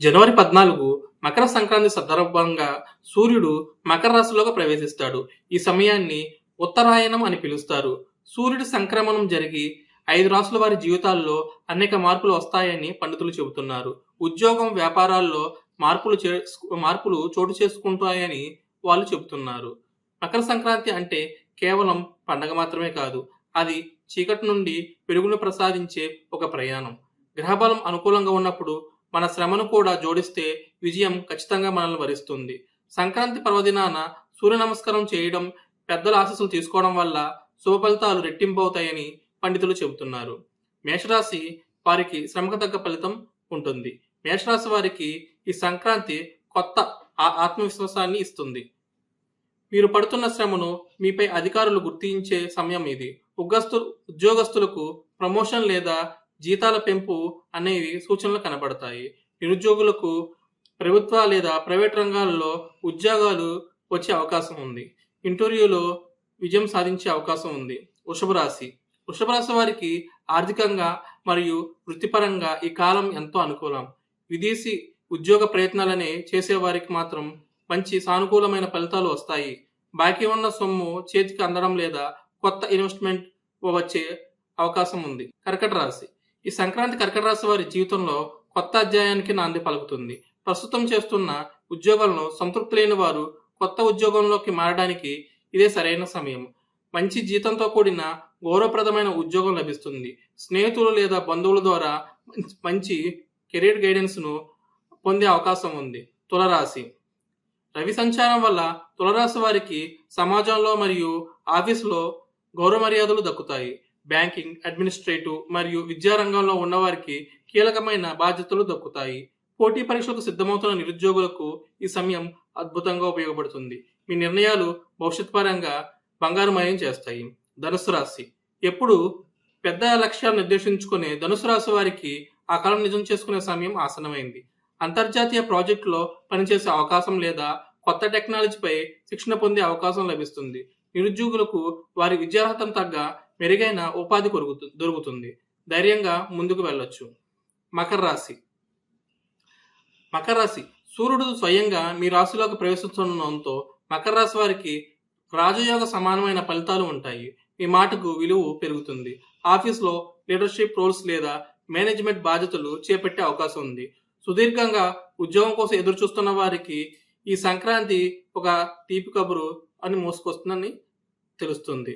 జనవరి పద్నాలుగు మకర సంక్రాంతి సందర్భంగా సూర్యుడు మకర రాశిలోకి ప్రవేశిస్తాడు. ఈ సమయాన్ని ఉత్తరాయణం అని పిలుస్తారు. సూర్యుడి సంక్రమణం జరిగి ఐదు రాసుల వారి జీవితాల్లో అనేక మార్పులు వస్తాయని పండితులు చెబుతున్నారు. ఉద్యోగం వ్యాపారాల్లో మార్పులు చే- మార్పులు చోటు చేసుకుంటాయని వాళ్ళు చెబుతున్నారు. మకర సంక్రాంతి అంటే కేవలం పండగ మాత్రమే కాదు అది చీకటి నుండి పెరుగును ప్రసాదించే ఒక ప్రయాణం. గ్రహబలం అనుకూలంగా ఉన్నప్పుడు మన శ్రమను కూడా జోడిస్తే విజయం ఖచ్చితంగా మనల్ని వరిస్తుంది. సంక్రాంతి పర్వదినాన సూర్య నమస్కారం చేయడం పెద్దల ఆశీస్సులు తీసుకోవడం వల్ల శుభ ఫలితాలు రెట్టింపు అవుతాయని పండితులు చెబుతున్నారు. మేషరాశి వారికి శ్రమకు తగ్గ ఫలితం ఉంటుంది. మేషరాశి వారికి ఈ సంక్రాంతి కొత్త ఆ- ఆత్మవిశ్వాసాన్ని ఇస్తుంది. మీరు పడుతున్న శ్రమను మీపై అధికారులు గుర్తించే సమయం ఇది. ఉగ్గస్తు ఉద్యోగస్తులకు ప్రమోషన్ లేదా జీతాల పెంపు అనేవి సూచనలు కనబడతాయి. నిరుద్యోగులకు ప్రభుత్వ లేదా ప్రైవేట్ రంగాల్లో ఉద్యోగాలు వచ్చే అవకాశం ఉంది. ఇంటర్వ్యూలో విజయం సాధించే అవకాశం ఉంది. వృషభరాశి వృషభరాశి వారికి ఆర్థికంగా మరియు వృత్తిపరంగా ఈ కాలం ఎంతో అనుకూలం. విదేశీ ఉద్యోగ ప్రయత్నాలనే చేసేవారికి మాత్రం మంచి సానుకూలమైన ఫలితాలు వస్తాయి. బాకీ ఉన్న సొమ్ము చేతికి అందడం లేదా కొత్త ఇన్వెస్ట్మెంట్ వచ్చే అవకాశం ఉంది. కర్కట రాశి. ఈ సంక్రాంతి కర్కట రాశి వారి జీవితంలో కొత్త అధ్యాయానికి నాంది పలుకుతుంది. ప్రస్తుతం చేస్తున్న ఉద్యోగాలను సంతృప్తి లేని వారు కొత్త ఉద్యోగంలోకి మారడానికి ఇదే సరైన సమయం. మంచి జీతంతో కూడిన గౌరవప్రదమైన ఉద్యోగం లభిస్తుంది. స్నేహితులు లేదా బంధువుల ద్వారా మంచి- మంచి కెరీర్ గైడెన్స్ను పొందే అవకాశం ఉంది. తులరాశి. రవి సంచారం వల్ల తులరాశి వారికి సమాజంలో మరియు ఆఫీసులో గౌరవ మర్యాదలు దక్కుతాయి. బ్యాంకింగ్ అడ్మినిస్ట్రేటివ్ మరియు విద్యా రంగంలో ఉన్నవారికి కీలకమైన బాధ్యతలు దక్కుతాయి. పోటీ పరీక్షలకు సిద్ధమవుతున్న నిరుద్యోగులకు ఈ సమయం అద్భుతంగా ఉపయోగపడుతుంది. మీ నిర్ణయాలు భవిష్యత్ పరంగా బంగారుమయం చేస్తాయి. ధనుసు రాశి. ఎప్పుడు పెద్ద లక్ష్యాలు నిర్దేశించుకునే ధనుసు రాశి వారికి ఆ కళను నిజం చేసుకునే సమయం ఆసనమైంది అంతర్జాతీయ ప్రాజెక్టులో పనిచేసే అవకాశం లేదా కొత్త టెక్నాలజీపై శిక్షణ పొందే అవకాశం లభిస్తుంది. నిరుద్యోగులకు వారి విద్యార్హతను తగ్గ మెరుగైన ఉపాధి కొరుకుతు దొరుకుతుంది. ధైర్యంగా ముందుకు వెళ్ళొచ్చు. మకర రాశి. మకర రాశి. సూర్యుడు స్వయంగా మీ రాశిలోకి ప్రవేశిస్తుండడంతో మకర రాశి వారికి రాజయోగ సమానమైన ఫలితాలు ఉంటాయి. మీ మాటకు విలువ పెరుగుతుంది. ఆఫీస్లో లీడర్షిప్ రోల్స్ లేదా మేనేజ్మెంట్ బాధ్యతలు చేపట్టే అవకాశం ఉంది. సుదీర్ఘంగా ఉద్యోగం కోసం ఎదురు చూస్తున్న వారికి ఈ సంక్రాంతి ఒక తీపి కబురు అని మోసుకొస్తుందని తెలుస్తుంది.